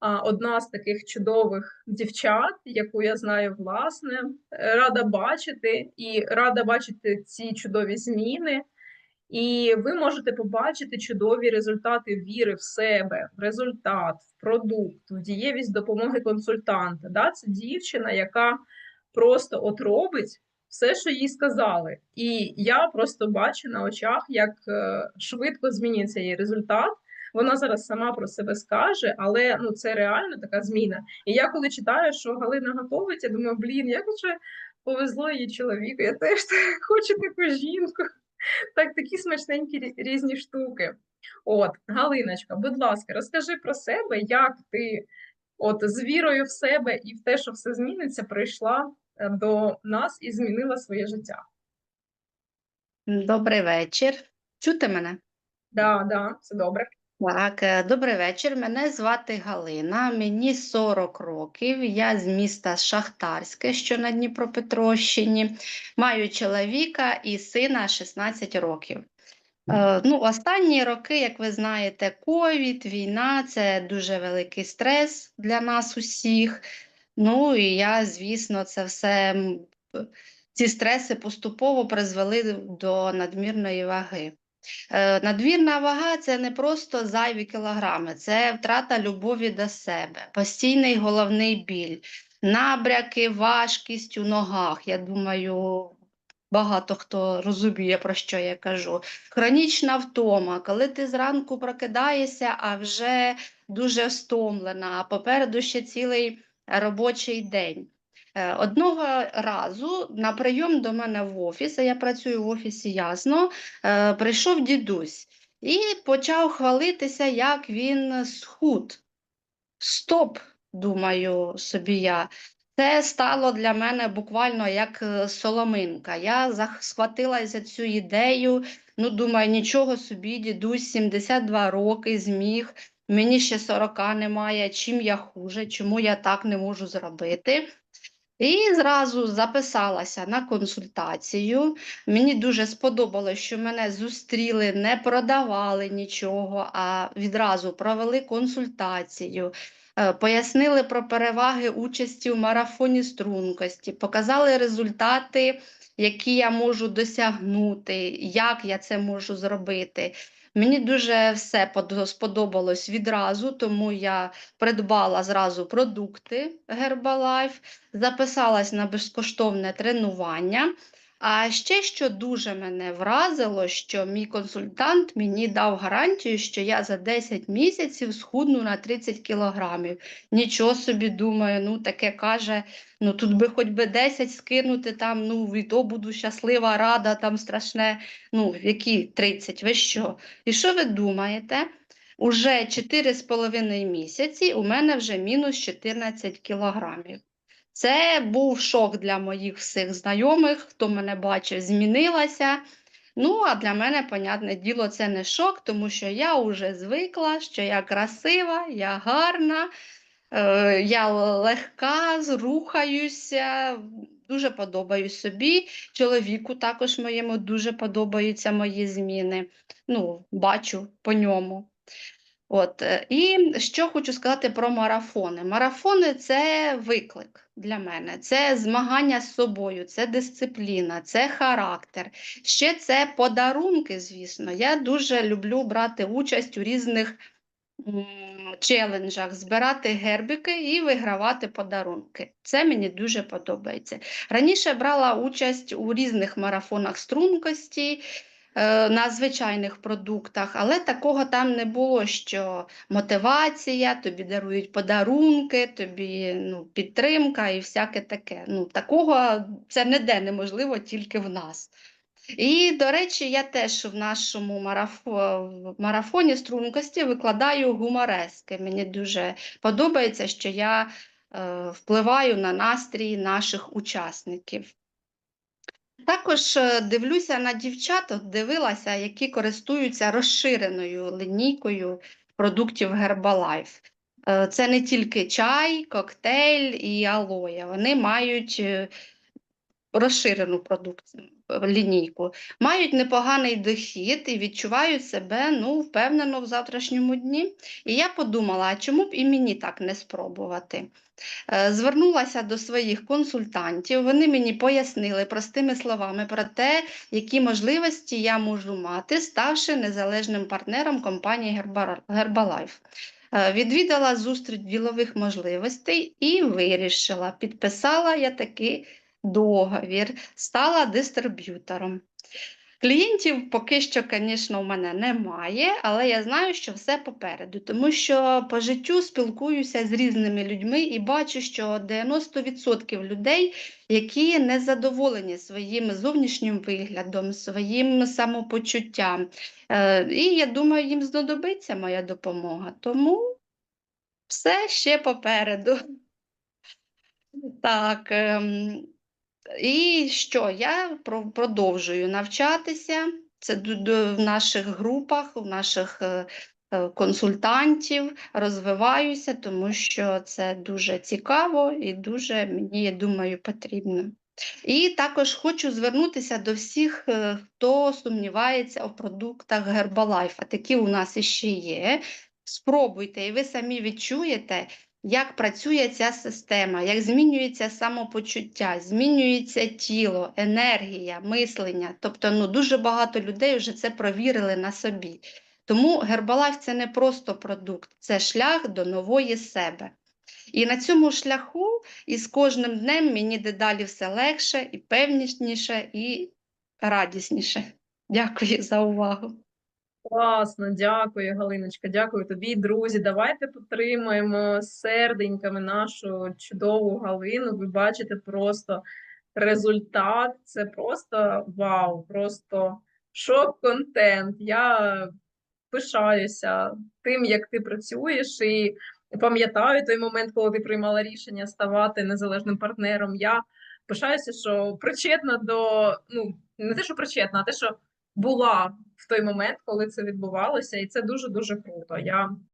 одна з таких чудових дівчат, яку я знаю власне. Е, Рада бачити і рада бачити ці чудові зміни. І ви можете побачити чудові результати віри в себе, в результат, в продукт, в дієвість допомоги консультанта. Да? Це дівчина, яка просто от робить все, що їй сказали. І я просто бачу на очах, як е, швидко змінюється її результат. Вона зараз сама про себе скаже, але ну це реально така зміна. І я коли читаю, що Галина готовить, я думаю, блін, як же повезло її чоловіку. Я теж хочу таку жінку. Так, такі смачненькі різні штуки. От, Галиночка, будь ласка, розкажи про себе, як ти от з вірою в себе і в те, що все зміниться, прийшла е, до нас і змінила своє життя. Добрий вечір. Чути мене? Да, да, це добре. Так, е, добрий вечір. Мене звати Галина, мені 40 років. Я з міста Шахтарське, що на Дніпропетровщині. Маю чоловіка і сина 16 років. Е, Ну, останні роки, як ви знаєте, ковід, війна це дуже великий стрес для нас усіх. Ну і я, звісно, це все ці стреси поступово призвели до надмірної ваги. Е, Надмірна вага це не просто зайві кілограми, це втрата любові до себе, постійний головний біль, набряки, важкість у ногах. Я думаю, багато хто розуміє, про що я кажу. Хронічна втома, коли ти зранку прокидаєшся, а вже дуже стомлена, а попереду ще цілий робочий день. Е, Одного разу на прийом до мене в офіс, а я працюю в офісі ясно, е, прийшов дідусь і почав хвалитися, як він схуд. Стоп, думаю собі я. Це стало для мене буквально як е, соломинка. Я схватилася цю ідею. Ну, думаю, нічого собі, дідусь 72 роки зміг. Мені ще 40 немає. Чим я хуже, чому я так не можу зробити? І зразу записалася на консультацію. Мені дуже сподобалось, що мене зустріли, не продавали нічого, а відразу провели консультацію, е, пояснили про переваги участі у марафоні стрункості, показали результати, які я можу досягнути, як я це можу зробити. Мені дуже все подо- сподобалось відразу, тому я придбала зразу продукти Herbalife, записалась на безкоштовне тренування. А ще що дуже мене вразило, що мій консультант мені дав гарантію, що я за 10 місяців схудну на 30 кілограмів. Нічого собі думаю, ну таке каже, ну тут би хоч би 10 скинути, там, ну і то буду щаслива, рада, там страшне, ну які 30, ви що? І що ви думаєте? Уже 4,5 місяці у мене вже мінус 14 кілограмів. Це був шок для моїх всіх знайомих, хто мене бачив, змінилася. Ну, а для мене, понятне діло, це не шок, тому що я вже звикла, що я красива, я гарна, е, я легка, рухаюся, дуже подобаюсь собі. Чоловіку також моєму дуже подобаються мої зміни. Ну, бачу по ньому. От, е, і що хочу сказати про марафони. Марафони це виклик для мене, це змагання з собою, це дисципліна, це характер. Ще це подарунки, звісно. Я дуже люблю брати участь у різних челенджах, збирати гербики і вигравати подарунки. Це мені дуже подобається. Раніше брала участь у різних марафонах стрункості на звичайних продуктах, але такого там не було, що мотивація, тобі дарують подарунки, тобі ну, підтримка і всяке таке. Ну, такого це ніде неможливо, тільки в нас. І, до речі, я теж в нашому марафоні стрункості викладаю гуморески. Мені дуже подобається, що я е, впливаю на настрій наших учасників. Також е, дивлюся на дівчат, дивилася, які користуються розширеною лінійкою продуктів Herbalife. Е, Це не тільки чай, коктейль і алоя. Вони мають е, розширену продукцію. Лінійку, мають непоганий дохід і відчувають себе ну, впевнено в завтрашньому дні. І я подумала, а чому б і мені так не спробувати? Е, Звернулася до своїх консультантів, вони мені пояснили простими словами про те, які можливості я можу мати, ставши незалежним партнером компанії Herba- Herbalife. Е, Відвідала зустріч ділових можливостей і вирішила, підписала я такий договір, стала дистриб'ютором. Клієнтів поки що, звісно, у мене немає, але я знаю, що все попереду, тому що по життю спілкуюся з різними людьми і бачу, що 90% людей, які не задоволені своїм зовнішнім виглядом, своїм самопочуттям. Е, І я думаю, їм знадобиться моя допомога. Тому все ще попереду. Так. І що? Я продовжую навчатися. Це в наших групах, в наших е, е, консультантів розвиваюся, тому що це дуже цікаво і дуже мені, я думаю, потрібно. І також хочу звернутися до всіх, е, хто сумнівається у продуктах Herbalife, а такі у нас іще є. Спробуйте, і ви самі відчуєте, як працює ця система, як змінюється самопочуття, змінюється тіло, енергія, мислення. Тобто ну, дуже багато людей вже це провірили на собі. Тому Herbalife – це не просто продукт, це шлях до нової себе. І на цьому шляху і з кожним днем мені дедалі все легше і певніше, і радісніше. Дякую за увагу. Класно, дякую, Галиночка, дякую тобі, друзі. Давайте підтримаємо серденьками нашу чудову Галину. Ви бачите просто результат. Це просто вау, просто шок-контент. Я пишаюся тим, як ти працюєш, і пам'ятаю той момент, коли ти приймала рішення ставати незалежним партнером. Я пишаюся, що причетна до ну не те, що причетна, а те, що була в той момент, коли це відбувалося, і це дуже дуже круто. Я